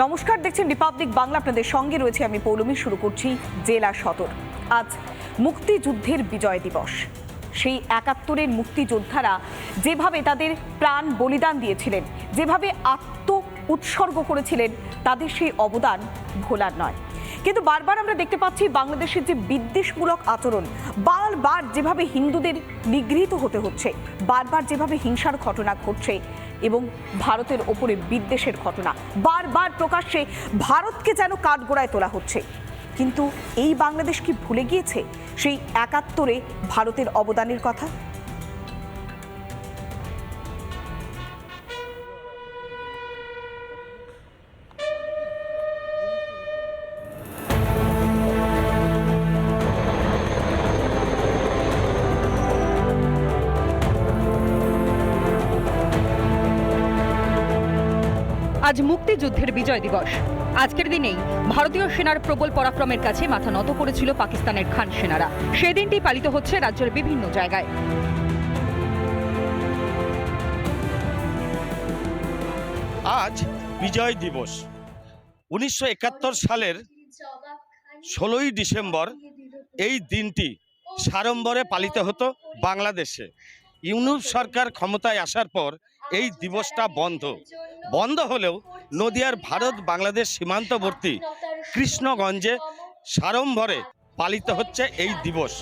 নমস্কার, দেখছেন রিপাবলিক বাংলা। আপনাদের সঙ্গে রয়েছে আমি পৌলমী, শুরু করছি জেলা সদর। আজ মুক্তিযুদ্ধের বিজয় দিবস। সেই একাত্তরের মুক্তিযোদ্ধারা যেভাবে তাদের প্রাণ বলিদান দিয়েছিলেন, যেভাবে আত্ম উৎসর্গ করেছিলেন, তাদের সেই অবদান ভোলার নয়। কিন্তু বারবার আমরা দেখতে পাচ্ছি বাংলাদেশের যে বিদ্বেষমূলক আচরণ, বারবার যেভাবে হিন্দুদের নিগৃহীত হতে হচ্ছে, বারবার যেভাবে হিংসার ঘটনা ঘটছে এবং ভারতের ওপরে বিদ্বেষের ঘটনা। বারবার প্রকাশ্যে ভারতকে যেন কাঠগোড়ায় তোলা হচ্ছে। কিন্তু এই বাংলাদেশ কি ভুলে গিয়েছে? সেই একাত্তরে ভারতের অবদানের কথা? আজ মুক্তিযুদ্ধের বিজয় দিবস। আজকের দিনেই ভারতীয় সেনার প্রবল পরাক্রমের কাছে মাথা নত করেছিল পাকিস্তানের খান সেনারা। সেদিনটি পালিত হচ্ছে রাজ্যের বিভিন্ন জায়গায়। আজ বিজয় দিবস। উনিশশো একাত্তর সালের ষোলোই ডিসেম্বর এই দিনটি সাড়ম্বরে পালিত হতো বাংলাদেশে। ইউনুস সরকার ক্ষমতায় আসার পর এই দিবসটা বন্ধ। বন্ধ হলেও নদিয়ার ভারত বাংলাদেশ সীমান্তবর্তী কৃষ্ণগঞ্জে সাড়ম্বরে পালিত হচ্ছে এই দিবস।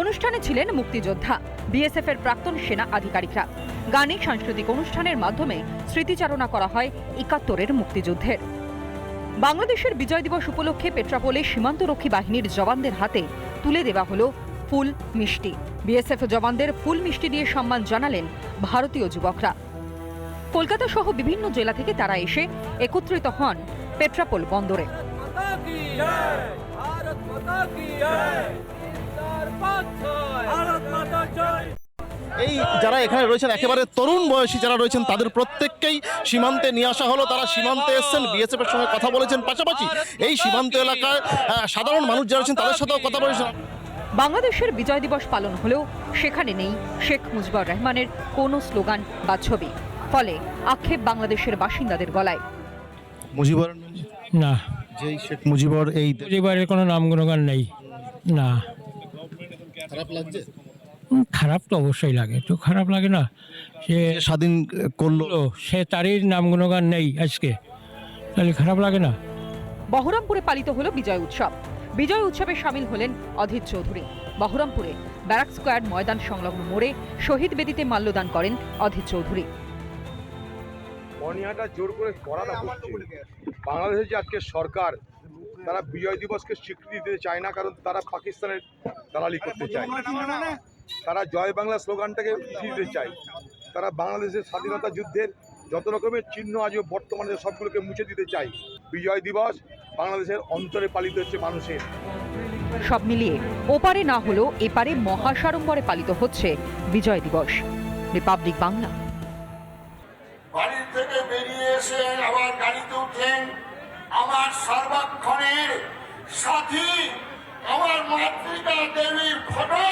অনুষ্ঠানে ছিলেন মুক্তিযোদ্ধা, বিএসএফ এর প্রাক্তন সেনা আধিকারিকরা। গানে সাংস্কৃতিক অনুষ্ঠানের মাধ্যমে স্মৃতিচারণা করা হয় একাত্তরের মুক্তিযুদ্ধের। বাংলাদেশের বিজয় দিবস উপলক্ষে পেট্রাপোলে সীমান্তরক্ষী বাহিনীর জওয়ানদের হাতে তুলে দেওয়া হলো ফুল মিষ্টি। বিএসএফ জওয়ানদের ফুল মিষ্টি দিয়ে সম্মান জানালেন ভারতীয় যুবকরা। কলকাতা সহ বিভিন্ন জেলা থেকে তারা এসে একত্রিত হন পেট্রাপোল বন্দরে। এই যারা এখানে রয়েছেন একেবারে তরুণ বয়সী যারা রয়েছেন তাদের প্রত্যেককেই সীমান্তে নিয়ে আসা হলো। তারা সীমান্তে এসছেন বিএসএফ এর সঙ্গে কথা বলেছেন। পাশাপাশি এই সীমান্ত এলাকায় সাধারণ মানুষ যারা রয়েছেন তাদের সাথেও কথা বলেছেন। বাংলাদেশের বিজয় দিবস পালন হলেও সেখানে নেই শেখ মুজিবুর রহমানের কোনো স্লোগান বা ছবি। ফলে আক্ষেপ বাংলাদেশের বাসিন্দাদের গলায়। মুজিবর না। যেই শেখ মুজিবর এই পরিবারের কোনো নাম গুণগান নেই। না। খারাপ লাগছে? খারাপ তো অবশ্যই লাগে। তো খারাপ লাগে না। সে স্বাধীন করল। সে তারই নাম গুণগান নেই আজকে। তাহলে খারাপ লাগে না? বহরমপুরে পালিত হলো বিজয় উৎসব। বিজয় উৎসবে সামিল হলেন অধীর চৌধুরী। বহরমপুরে ব্যারাক স্কোয়ার ময়দান সংলগ্ন মোড়ে শহীদ বেদিতে মাল্যদান করেন অধীর চৌধুরী। অনিয়াটা জোর করে করাটা হচ্ছে। বাংলাদেশের যে আজকে সরকার তারা বিজয় দিবসকে স্বীকৃতি দিতে চায় না কারণ তারা পাকিস্তানের দালালি করতে চায়। তারা জয় বাংলা স্লোগানটাকে দিতে চায়। তারা বাংলাদেশের স্বাধীনতা যুদ্ধের যত রকমের চিহ্ন আজও বর্তমানে সবগুলোকে মুছে দিতে চায় বিজয় দিবস বাংলাদেশের অন্তরে পালিত হচ্ছে মানুষের। সব মিলিয়ে ওপারে না হলেও এপারে মহাসাড়ম্বরে পালিত হচ্ছে বিজয় দিবস। রিপাবলিক বাংলা। থেকে বেরিয়ে এসে আবার গাড়িতে উঠলেন আমার সর্বাক্ষণের সাথী, আমার মাতৃকা দেবীর ফটো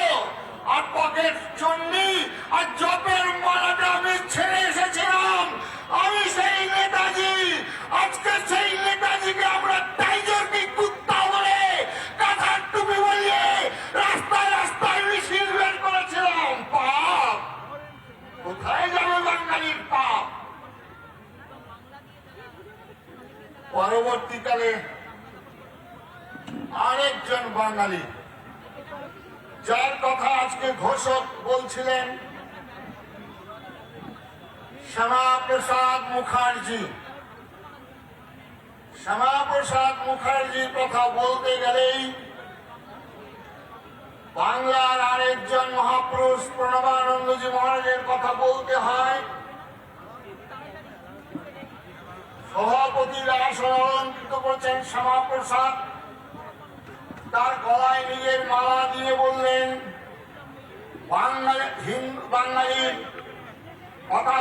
আর পকেট পরবর্তীকালে আরেকজন বাঙালি, যার কথা আজকে ঘোষক বলছিলেন শ্যামাপ্রসাদ মুখার্জি। শ্যামাপ্রসাদ মুখার্জির কথা বলতে গেলেই বাংলার আরেকজন মহাপুরুষ প্রণবানন্দজি মহারাজের কথা বলতে হয়। সভাপতির আসন অলঙ্কৃত করেছেন শ্যামাপ্রসাদ। তার গলায় নিজের মালা দিয়ে বললেন, বাঙালি, হিন্দু বাঙালির কথা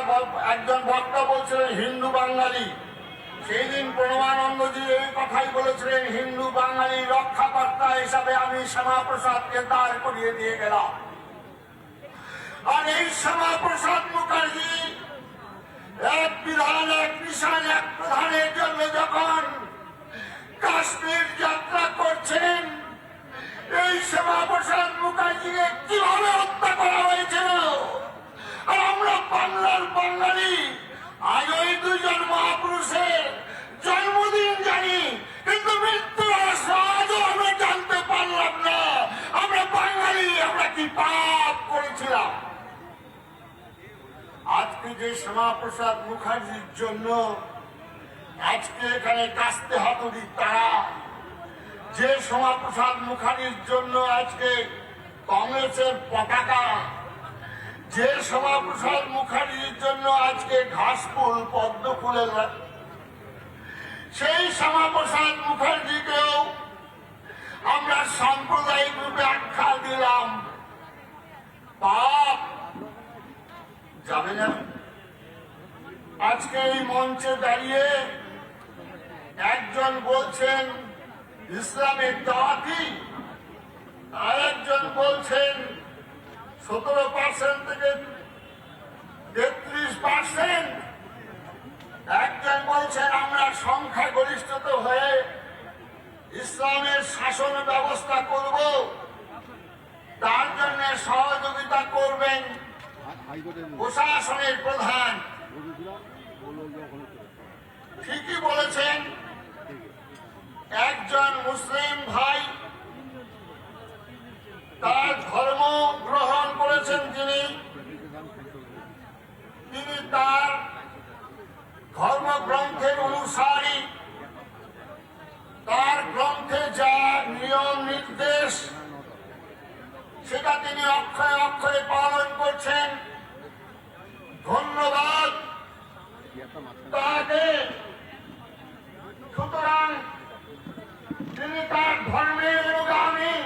একজন বক্তা বলছিলেন, হিন্দু বাঙালি। সেই দিন প্রণবানন্দজি এই কথাই বলেছিলেন, হিন্দু বাঙালি রক্ষাকর্তা হিসাবে আমি শ্যামাপ্রসাদকে দাঁড় করিয়ে দিয়ে গেলাম। আর এই শ্যামাপ্রসাদ মুখার্জি এক বিধান এক মিশন এক প্রধানের জন্য যখন কাশ্মীর যাত্রা করছেন, এই সেবা প্রসাদ মুখার্জিকে কীভাবে হত্যা করা হয়েছিল? শ্যামাপ্রসাদ মুখার্জির জন্য আজকে এখানে কাস্তে হাতুড়ি তারা। যে শ্যামাপ্রসাদ মুখার্জির জন্য আজকে কংগ্রেসের পতাকা, যে শ্যামাপ্রসাদ মুখার্জির জন্য আজকে ঘাসফুল পদ্ম ফুলের সেই শ্যামাপ্রসাদ মুখার্জিকেও আমরা সাম্প্রদায়িক রূপে আখ্যা দিলাম পাপ যাবে না আজকে এই মঞ্চে দাঁড়িয়ে একজন বলছেন ইসলামের দাওয়াতি আর একজন বলছেন সতেরো পার্সেন্ট থেকে তেত্রিশ পার্সেন্ট একজন বলছেন, আমরা সংখ্যা সংখ্যাগরিষ্ঠত হয়ে ইসলামের শাসন ব্যবস্থা করব। তার জন্য সহযোগিতা করবেন প্রশাসনের প্রধান। ঠিকই বলেছেন। একজন মুসলিম ভাই তার ধর্ম গ্রহণ করেছেন তিনি। তিনি তার ধর্মগ্রন্থের অনুসারী। তার গ্রন্থে যা নিয়ম নির্দেশ, সেটা তিনি অক্ষয় অক্ষয়ে পালন করছেন। ধন্যবাদ সুতরাং তিনি তার ধর্মের অনুগামী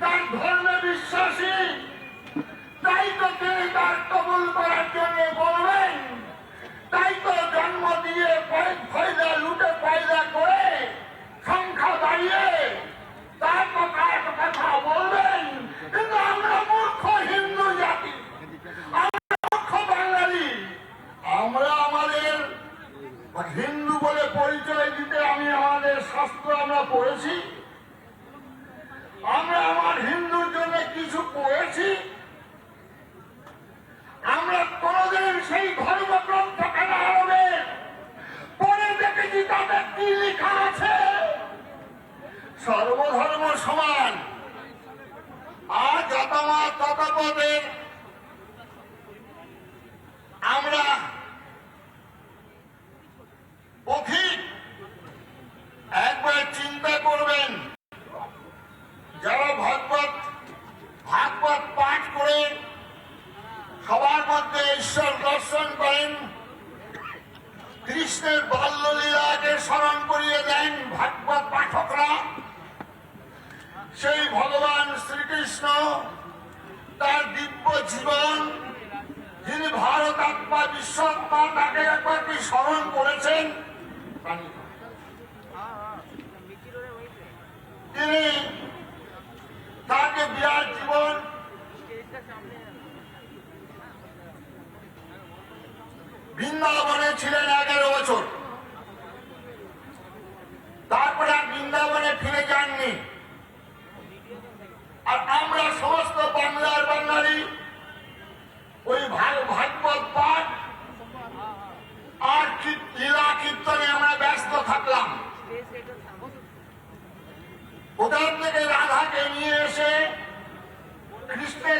তার ধর্মে বিশ্বাসী তাই তো তিনি তার কবুল করার জন্য বলবেন তাই তো জন্ম দিয়ে কয়েক ফয়দা লুটে পয়দা করে সংখ্যা বাড়িয়ে তার কথা এক কথা বলবেন কিন্তু আমরা মূর্খ হিন্দু জাতি আমরা মূর্খ বাঙালি আমরা আমাদের হিন্দু বলে পরিচয় দিতে আমি আমাদের শাস্ত্র আমরা পড়েছি আমরা আমার হিন্দুর জন্য কিছু পড়েছি আমরা কোনদিন সেই ধর্মগ্রন্থ কেনা হবে পরে দেখেছি তাতে কি লেখা আছে সর্বধর্ম সমান আর যতমা ততপদের আমরা পথিক একবার চিন্তা করবেন, যারা ভাগবত ভাগবত পাঠ করে সবার মধ্যে ঈশ্বর দর্শন করেন, কৃষ্ণের বাল্যলীলাকে স্মরণ করিয়ে দেন ভাগবত পাঠকরা, সেই ভগবান শ্রীকৃষ্ণ জীবন যিনি ভারত আত্মা বিশ্বত্মা তাকে একবার কি স্মরণ করেছেন? তিনি তাকে বিরাট জীবন বৃন্দাবনে ছিলেন এগারো বছর। তারপরে আর বৃন্দাবনে ফিরে যাননি আর আমরা সমস্ত বাংলার বাঙালি ওই ভাগ- ভাগবত পাঠ আর কীর- লীলা কীর্তনে আমরা ব্যস্ত থাকলাম ওদের থেকে রাধাকে নিয়ে এসে কৃষ্ণের